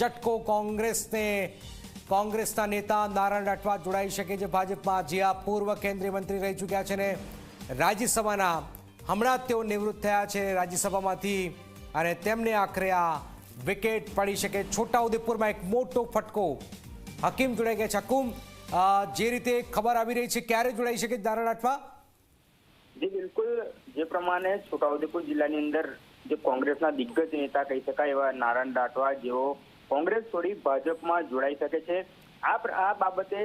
ઝટકો કોંગ્રેસને, કોંગ્રેસના નેતા નારાયણ રાઠવા જોડાઈ શકે છે ભાજપમાં. જે આ પૂર્વ કેન્દ્રીય મંત્રી રહી ચૂક્યા છે ને રાજ્યસભાના. હમણાં જ તેઓ નિવૃત્ત થયા છે રાજ્યસભામાંથી અને તેમને આખરે આ વિકેટ પડી શકે. છોટાઉદેપુરમાં એક મોટો ફટકો હકીમ જોડાઈ ગયા છે. હકુમ જે રીતે ખબર આવી રહી છે, ક્યારે જોડાઈ શકે નારાયણ રાઠવા? જી, બિલકુલ. જે પ્રમાણે છોટાઉદેપુર જિલ્લાની અંદર જે કોંગ્રેસના દિગ્ગજ નેતા કહી શકાય એવા નારાયણ રાઠવા, જેઓ કોંગ્રેસ છોડી ભાજપમાં જોડાઈ શકે છે. આ આ બાબતે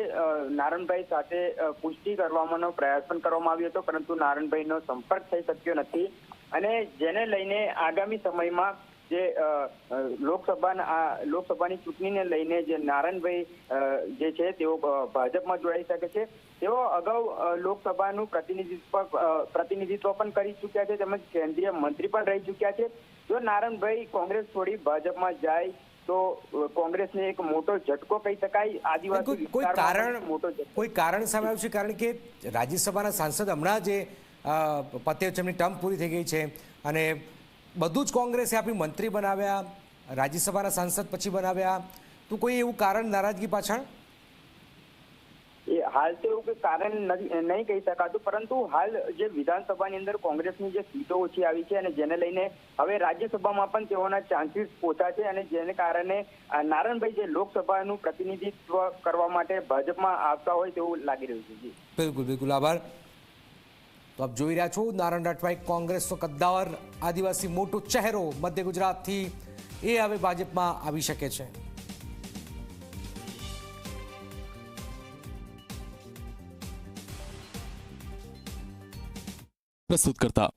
નારણભાઈ સાથે પુષ્ટિ કરવાનો પ્રયાસ પણ કરવામાં આવ્યો હતો, પરંતુ નારણભાઈનો સંપર્ક થઈ શક્યો નથી. અને જેને લઈને આગામી સમયમાં જે લોકસભાના લોકસભાની ચૂંટણીને લઈને જે નારણભાઈ જે છે, તેઓ ભાજપમાં જોડાઈ શકે છે. તેઓ અગાઉ લોકસભાનું પ્રતિનિધિત્વ પ્રતિનિધિત્વ પણ કરી ચૂક્યા છે, તેમજ કેન્દ્રીય મંત્રી પણ રહી ચૂક્યા છે. જો નારણભાઈ કોંગ્રેસ છોડી ભાજપમાં જાય તો કોંગ્રેસ કોંગ્રેસને એક મોટો ઝટકો કહી શકાય. આદિવાસી કોઈ કારણ મોટો કોઈ કારણ સામે આવ્યું છે? કારણ કે રાજ્યસભાના સાંસદ હમણાં જે પતે તેમની ટર્મ પૂરી થઈ ગઈ છે અને બધું જ કોંગ્રેસે આપી મંત્રી બનાવ્યા રાજ્યસભાના સાંસદ પછી બનાવ્યા. તો કોઈ એવું કારણ નારાજગી પાછળ? હાલ તો એવું કોઈ કારણ નહીં કહી શકાતું, પરંતુ હાલ જે વિધાનસભાની અંદર કોંગ્રેસની જે સીટો ઓછી આવી છે અને જેને લઈને હવે રાજ્યસભામાં પણ તેઓના ચાન્સીસ ઓછા છે અને જેને કારણે નારણભાઈ જે લોકસભાનું પ્રતિનિધિત્વ કરવા માટે ભાજપમાં આવતા હોય તેવું લાગી રહ્યું છે. બિલકુલ બિલકુલ, આભાર. તો આપ જોઈ રહ્યા છો નારાયણ રાઠવાઈ કોંગ્રેસનો કદ્દાવર, આદિવાસી મોટો ચહેરો મધ્ય ગુજરાતથી એ હવે ભાજપમાં આવી શકે છે. प्रस्तुत करता